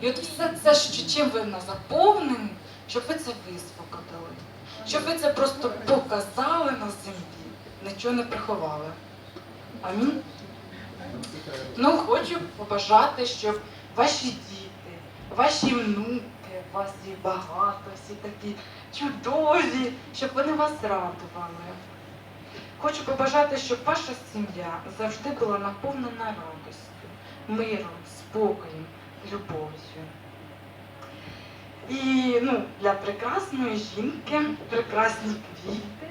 І от все це, що чим ви нас заповнені, щоб ви це висвободили, щоб ви це просто показали на землі, нічого не приховали. Амінь. Ну, хочу побажати, щоб ваші діти, ваші внуки, вас їх багато, всі такі чудові, щоб вони вас радували. Хочу побажати, щоб ваша сім'я завжди була наповнена радістю, миром, спокоєм, любов'ю. І ну, для прекрасної жінки прекрасні квіти.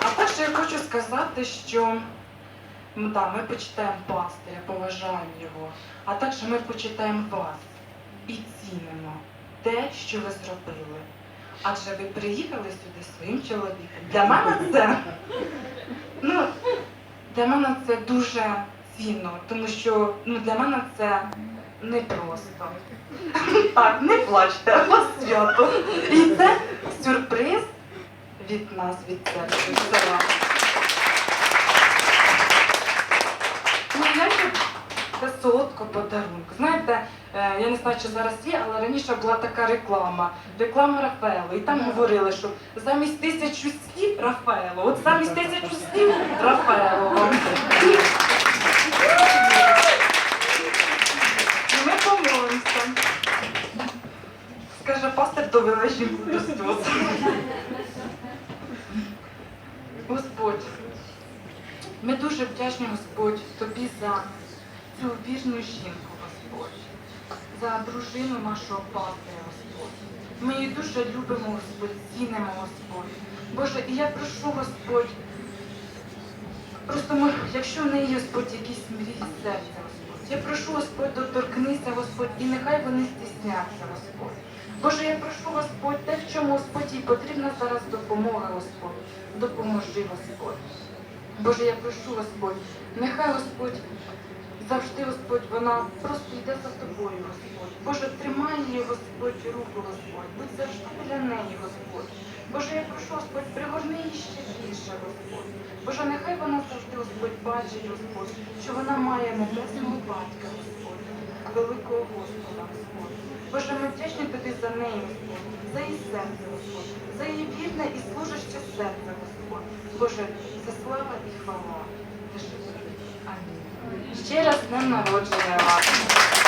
А також я хочу сказати, що да, ми почитаємо пастиря, поважаємо його, а також ми почитаємо вас і цінимо те, що ви зробили. Адже ви приїхали сюди своїм чоловіком. Для мене це, ну, для мене це дуже цінно, тому що ну, для мене це непросто. Так, не плачте, вас свято. І це сюрприз від нас, від знаєте, це солодко подарунок. Знаєте, е, я не знаю, чи зараз є, але раніше була така реклама. Реклама Рафаело. І там говорили, що замість тисячу слів Рафаело. От замість тисячу слів Рафаело. І ми помолимося. Скаже, пастор довела жінку до сльоз. Господь, ми дуже вдячні, Господь, тобі за вірну жінку, Господь, за дружину нашого пастиря, Господь. Ми її дуже любимо, Господь, цінимо, Господь. Боже, і я прошу, Господь, просто ми, якщо в неї, Господь, якісь мрії серця, Господь, я прошу, Господь, доторкнися, Господь, і нехай вони стісняться, Господь. Боже, я прошу, Господь, те, в чому, Господь, їй потрібна зараз допомога, Господь. Допоможи, Господь. Боже, я прошу, Господь, нехай, Господь, завжди, Господь, вона просто йде за тобою, Господь. Боже, тримай її, Господь, руку, Господь. Будь завжди біля неї, Господь. Боже, я прошу, Господь, пригорни її ще більше, Господь. Боже, нехай вона завжди, Господь, бачить, Господь, що вона має небесного батька, Господь, великого Господа, Господь. Боже, ми вдячні тобі за неї, Господь, за її серце, Господь, за її вірне і служище серце, Господь. Боже, за слава і хвала. Лише. Амінь. Ще раз з днем народження вас.